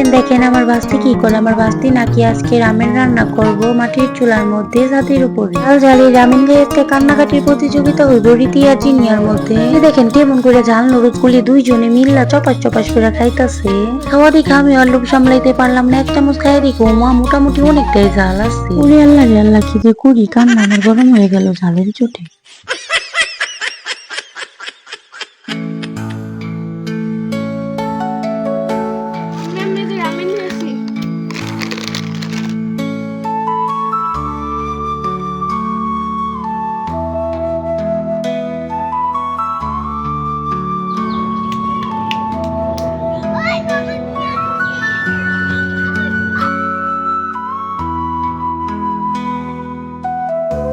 দেখেন দেখেন, আমার বাস্তি কি করে আমার বাস্তি নাকি আজকে রামেন রান্না করব মাটির চুলার মধ্যে ছাদের উপরে? ঝাল ঝালি রামেন আজকে কান্নাকাটির প্রতিযোগিতা হইব রীতি আর জিনিয়ার মধ্যে। দেখেন, কেমন করে ঝাল নুরুদ গুলি দুইজনে মিল্লা চপাস চপাস করে খাইতেছে। খাওয়া দেখে আমি আর লোভ সামলাইতে পারলাম না, এক চামচ খাই দেখো মা মোটামুটি অনেকটাই ঝাল আছে। ওরে আল্লাহ রে আল্লাহ কি যে করি, কান্না আমার গরম হয়ে গেল ঝালের চোটে।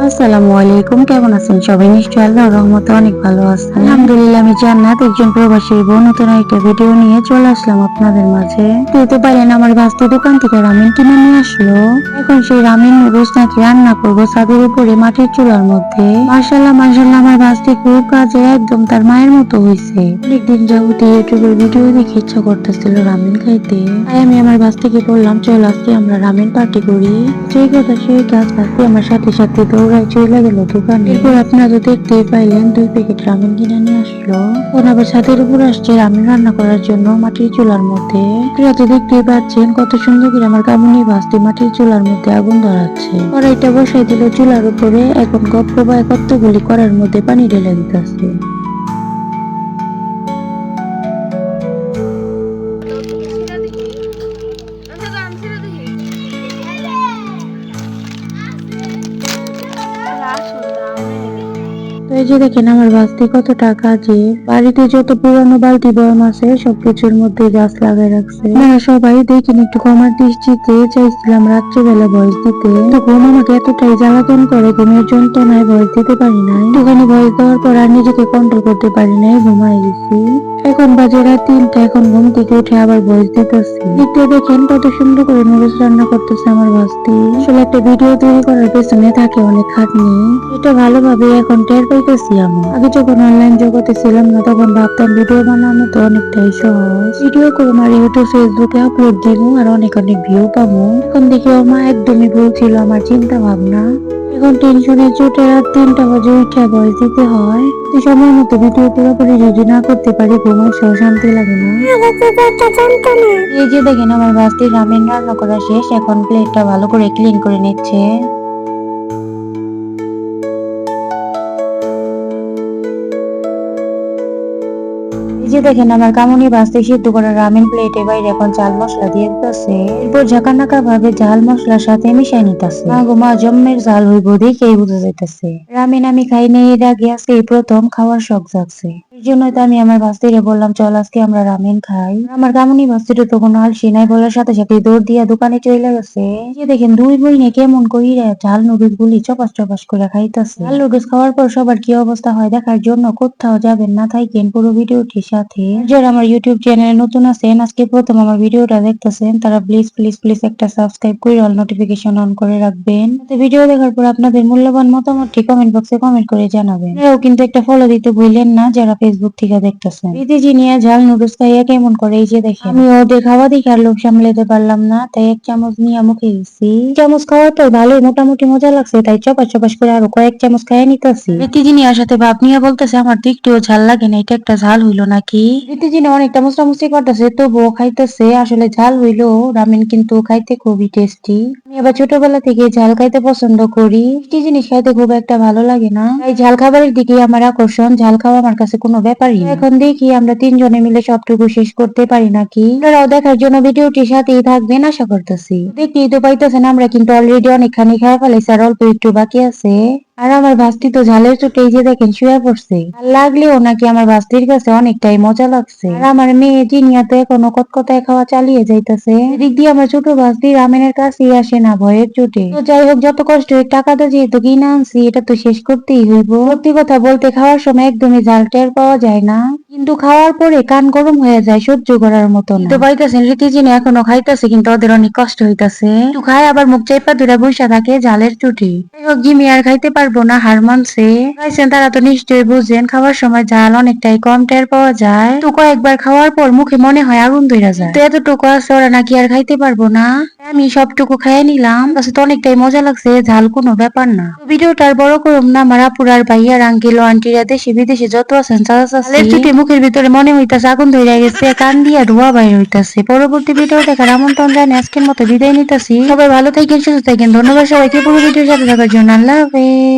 আসসালামু আলাইকুম, কেমন আছেন সবাই? নিশ্চয়ই আল্লাহর রহমতে অনেক ভালো আছেন। আলহামদুলিল্লাহ, আমি জান্নাত, একজন প্রবাসী বউ, নতুন একটা ভিডিও নিয়ে চলে আসলাম আপনাদের মাঝে। বুঝতে পারেন আমার বাস্তু দোকান থেকে রামেন কিনে নিয়ে আসলো। এখন সেই রামেন নুডলস নাকি রান্না করব ছাদের উপরে, মাটির চুলার মধ্যে। মার্শাল্লাহ মার্শাল্লাহ আমার বাস্তি খুব কাজে একদম তার মায়ের মতো হয়েছে অনেকদিন যাবত ইউটিউবের ভিডিও দেখে ইচ্ছা করতেছিল রামেন খাইতে। তাই আমি আমার বাস্তিকে বললাম, চল আজকে আমরা রামেন পার্টি করি। সেই কথা সেই কাজ বাস্তি আমার সাথে সাথে দৌড়ায় চলে গেল দোকানে। এরপর আপনারা তো দেখতেই পাইলেন, দুই প্যাকেট রামেন কিনে নিয়ে আসলো। ওন আবার ছাদের উপর আসছে রামেন রান্না করার জন্য মাটির চুলার মধ্যে। আপনারা তো দেখতেই পাচ্ছেন, কত সুন্দর করে আমার কামুনি বাস্তি মাটির চুলার মধ্যে আগুন ধরাচ্ছে। কড়াইটা বসাই দিল চুলার উপরে, এখন গপ্প বা গুলি করার মধ্যে পানি ঢেলে দিতেছে এই যে দেখেন আমার বাস্তি কত টাকা যে বাড়িতে যত পুরানো বালতি বয়ম আছে, সবকিছুর মধ্যে গাছ লাগাই রাখছে। আপনারা সবাই দেখেন একটু কমার দৃষ্টিতে চাইছিলাম রাত্রিবেলা ভয়েস দিতে। কিন্তু ঘুম আমাকে এতটাই জ্বালাতন করে, ঘুমের যন্ত্রণায় ভয়েস দিতে পারি না একটুখানি ভয়েস দেওয়ার পর আর নিজেকে কন্ট্রোল করতে পারি নাই ঘুমাই গেছি। এখন বাজে রাত তিনটা, এখন ঘুম থেকে উঠে আবার ভয়েস দিতেছি। দেখতে দেখেন কত সুন্দর করে নুডলস রান্না করতেছে আমার বাস্তি আসলে একটা ভিডিও তৈরি করার পেছনে থাকে অনেক খাটনি। এটা ভালোভাবে এখন টের পাইতেছি আমি। আগে যখন অনলাইন জগতে ছিলাম না, তখন ভাবতাম ভিডিও বানানো তো অনেকটাই সহজ। ভিডিও করে আমার ইউটিউব ফেসবুকে আপলোড দিব আর অনেক অনেক ভিউ পাবো এখন দেখি মা একদমই ভুল ছিল আমার চিন্তা ভাবনা। এখন টেনশনের চোটে রাত তিনটা বাজে উঠে বয়স দিতে হয়। তো সময় মতো ভিডিও পুরোপুরি রেডি না করতে পারি ঘুমের সহ শান্তি লাগে না। এই যে দেখেন আমার বাস্তি রামেন রান্না করা শেষ এখন প্লেটটা ভালো করে ক্লিন করে নিচ্ছে। যে দেখেন আমার কামুনি বাঁচতে সিদ্ধ করা রামেন প্লেটে বাইরে এখন চাল মশলা দিয়ে দিতেছে। এরপর ঝাঁকানাকা ভাবে ঝাল মশলার সাথে মিশাই নিতেছে। মা গো, মা, জম্মের ঝাল হইব দেখেই বুঝা যাইতেছে। রামেন আমি খাই নেই, এর আগে আজকে প্রথম খাওয়ার শখ জাগছে। এই জন্যই তো আমি আমার বাস্তিরে বললাম, চল আজকে আমরা রামেন খাই। আমার কামনি বাস্তিটা তো কোনো আলসি নাই বলার সাথে সাথে দৌড় দিয়া দোকানে চলে গেছে। যে দেখেন, দুই বইনে কেমন কইরা ঝাল নুডলস গুলি চপাস চপাস করে খাইতাছে। ঝাল নুডলস খাওয়ার পর সবার কি অবস্থা হয় দেখার জন্য কোথাও যাবেন না থাকেন পুরো ভিডিওটির সাথে। যারা আমার ইউটিউব চ্যানেলে নতুন আছেন, আজকে প্রথম আমার ভিডিওটা দেখতেছেন, তারা প্লিজ প্লিজ প্লিজ একটা সাবস্ক্রাইব করে অল নোটিফিকেশন অন করে রাখবেন। ভিডিও দেখার পর আপনাদের মূল্যবান মতামতটি কমেন্ট বক্সে কমেন্ট করে জানাবেন। আপনারাও কিন্তু একটা ফলো দিতে ভুললেন না, যারা ফেসবুক থেকে দেখতেছেন। রীতিজি নিয়ে ঝাল নুডলস খাইয়া কেমন করে? এই যে দেখেন। আমি ওদের খাওয়া দেখে আর লোভ সামলাতে পারলাম না। তাই এক চামচ নিয়ে মুখে দিছি। চামচ খাওয়ার পর ভালোই মোটামুটি মজা লাগছে। তাই চপাস চপাস করে আরও কয়েক চামচ খাইয়ে নিতেছি। নিয়ে সাথে ভাব নিয়ে বলতেছে আমার তো একটুও ঝাল লাগে না এটা একটা ঝাল হইল নাকি? রীতিজি না অনেকটা মুসরামুসি করতেছে তবুও খাইতেছে। আসলে ঝাল হইল রামেন কিন্তু খাইতে খুবই টেস্টি আমি আবার ছোটবেলা থেকে ঝাল খাইতে পছন্দ করি। মিষ্টি জিনিস খাইতে খুব একটা ভালো লাগে না। তাই ঝাল খাবারের দিকে আমার আকর্ষণ। ঝাল খাওয়া আমার কাছে কোনো ব্যাপারই এখন দেখি আমরা তিনজনে মিলে সবটুকু শেষ করতে পারি নাকি? আপনারাও দেখার জন্য ভিডিওটির সাথেই থাকবেন, আশা করতেছি। দেখতেই তো পাইতেছেন, আমরা কিন্তু অলরেডি অনেকখানি খাওয়া ফেলাইছি আর অল্প একটু বাকি আছে। আর আমার ভাস্তি তো ঝালের চোটে এই যে দেখেন শুয়ে পড়ছে। আর লাগলেও নাকি আমার ভাস্তির কাছে অনেকটাই মজা লাগছে। আর আমার মেয়ে জিনিয়া তো এখনও কতকতায় খাওয়া চালিয়ে যাইতেছে। এদিক দিয়ে আমার ছোট ভাস্তি রামেনের কাছেই আসে না ভয়ের চোটে। তো যাই হোক, যত কষ্ট হোক টাকাটা যেহেতু কিনে আনছি, এটা তো শেষ করতেই হইব। সত্যি কথা বলতে খাওয়ার সময় একদমই ঝাল টের পাওয়া যায় না। কিন্তু খাওয়ার পরে কান গরম হয়ে যায় সহ্য করার মতো না। তো পাইতেছেন রীতিজিনে এখনও খাইতেছে, কিন্তু ওদের অনেক কষ্ট হইতাছে। খায়, আবার মুখ চাইপা ধরে বসে থাকে ঝালের চুটি। যাই হোক জিমি আর খাইতে পারবে পারব না হার মানছে খাইছেন তারা তো নিশ্চয়ই বুঝেন, খাওয়ার সময় ঝাল অনেকটাই কম টের পাওয়া যায়। তো কয়েকবার খাওয়ার পর মুখে মনে হয় আগুন ধইরা যায়। তো এতটুকু আছে, ওরা নাকি আর খাইতে পারব না। আমি সবটুকু খাইয়ে নিলাম। কাছে তো অনেকটাই মজা লাগছে, ঝাল কোনো ব্যাপার না। তো ভিডিওটা বড় করুম না, আমার আপুর আর ভাইয়ার আঙ্কেল আন্টিরা দেশে বিদেশে যত আছেন, চাচা মুখের ভিতরে মনে হইতাছে আগুন ধরে গেছে, কান দিয়া ধোয়া বাইর হইতাছে। পরবর্তী ভিডিও দেখার আমন্ত্রণ জানিয়ে আজকের মতো বিদায় নিতেছি। সবাই ভালো থাকেন, সুস্থ থাকেন। ধন্যবাদ সবাইকে, পুরো ভিডিওর সাথে থাকার জন্য। আল্লাহ হাফেজ।